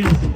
গেছে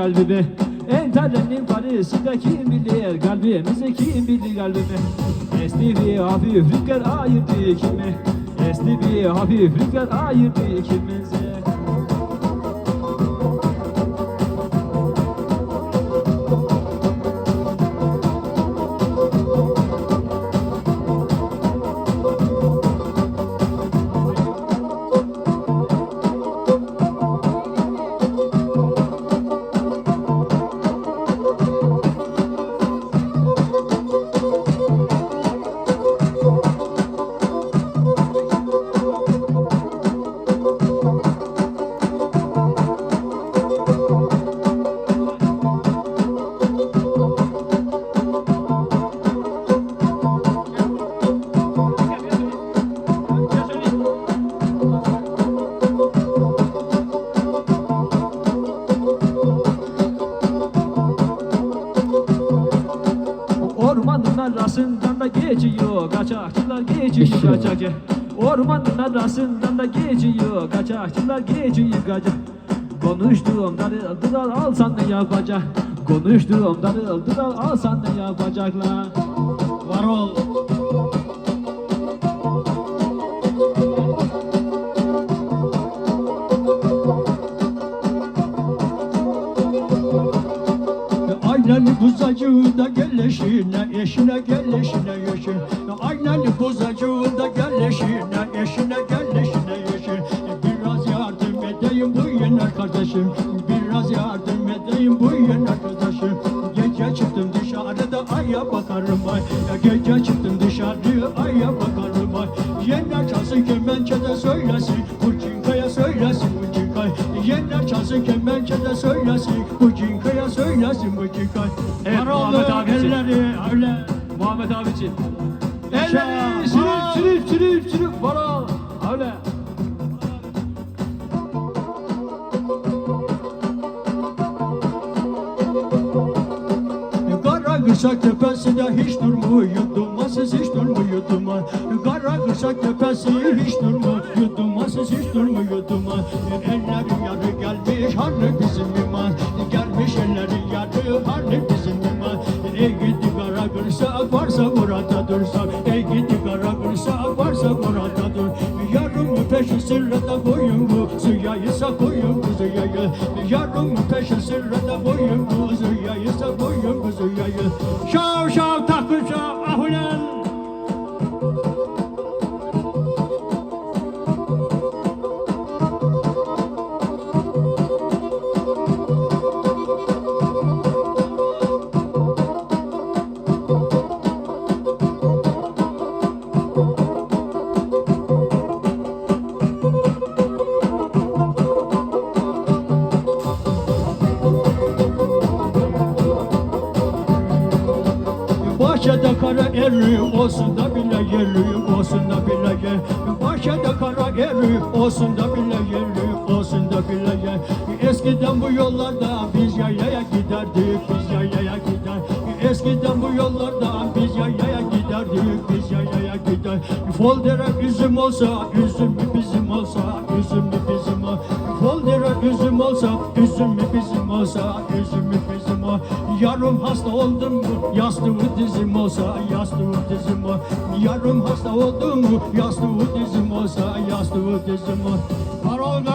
kalbimi Entellenin Paris'te kim bilir kalbimizi kim bilir kalbimi Esti bir hafif rüzgar ayırdı ikimi Esti bir hafif rüzgar ayırdı ikimizi arasından da geçiyor kaçakçılar geçiyor kaçak Ormanın arasından da geçiyor kaçakçılar geçiyor kaçak. Konuştuğum darıldılar alsan ne yapacak. Konuştuğum darıldılar alsan ne yapacaklar. Var ol Aynalı kuzacığında gelleşine, eşine gelleşine yaşın. Aynalı kuzacığında gelleşine, eşine gelleşine yaşın. Biraz yardım edeyim bu yine kardeşim. Biraz yardım edeyim bu yine kardeşim. Gece çıktım dışarıda aya bakarım ay. Gece çıktım dışarı aya bakarım ay. Yerler çalsın söylesin. Kurcinkaya söylesin cinkay. Yerler çalsın kemençede söylesin. Bu cinkaya söylesin bu cinkay. Evet, Var Muhammed oğlum, abicim. elleri öyle. Muhammed abiciğim Yaşa, Elleri sürüp sürüp sürüp sürüp var ol Öyle. Kara kırsak tepesinde hiç durmuyor. Dumasız hiç durmuyor. Duman. Kara kırsak tepesi hiç durmuyor Dumasız hiç durmuyor duman. Ellerin yarı gelmiş harlı bizim iman. Gelmiş ellerin yarı harlı bizim iman. Ey gidi kara kırsak varsa burada dursak Ey gidi kara kırsak varsa burada dur. Yarım peşi sırrında boyun bu Suyaysa boyun bu suyayı Yarım peşi sırrında boyun bu Suyaysa boyun bu suyayı Şav şav olsun da bile yerli olsun da bile yer. Bahçede kara eri olsun da bile yerli olsun da bile yer. Eskiden bu yollarda biz yaylaya giderdik biz yaylaya gider. Eskiden bu yollarda biz biz gider Foldere üzüm olsa üzüm mü bizim olsa üzüm mü bizim o Foldere üzüm olsa üzüm mü bizim olsa üzüm mü bizim o Yarım hasta oldum mu yastığı dizim olsa yastığı dizim o Yarım hasta oldum mu yastığı dizim olsa yastığı dizim o Parol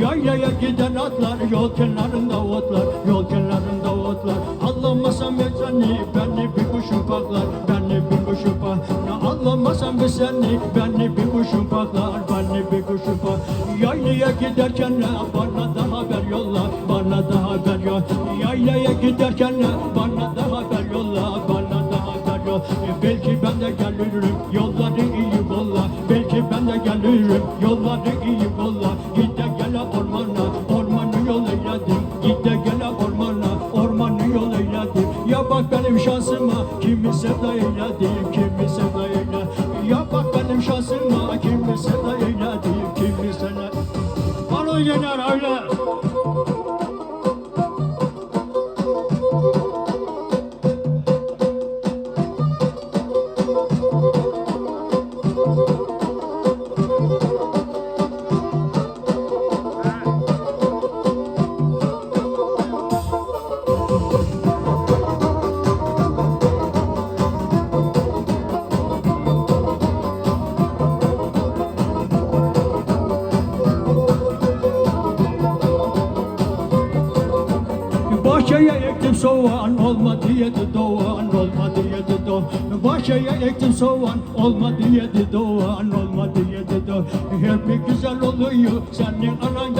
Yaylaya giden atlar yol kenarında otlar Yol kenarında otlar. Anlamasam ya seni beni bir kuşum paklar Beni bir kuşum paklar Anlamasam ya seni beni bir kuşum paklar Beni bir kuşum paklar Yaylaya giderken ne, bana da haber yolla Bana da haber yolla Yaylaya giderken ne bana da haber yolla Bana da haber yolla e Belki ben de gelirim yolları iyi kolla Belki ben de gelirim yolları iyi kolla benim şansıma. Kimi sevdayla deyip ki yedi doğan olmadı yedi doğan. Bahçeye ektim soğan olmadı yedi doğan olmadı yedi doğan. Hep güzel oluyor senin anan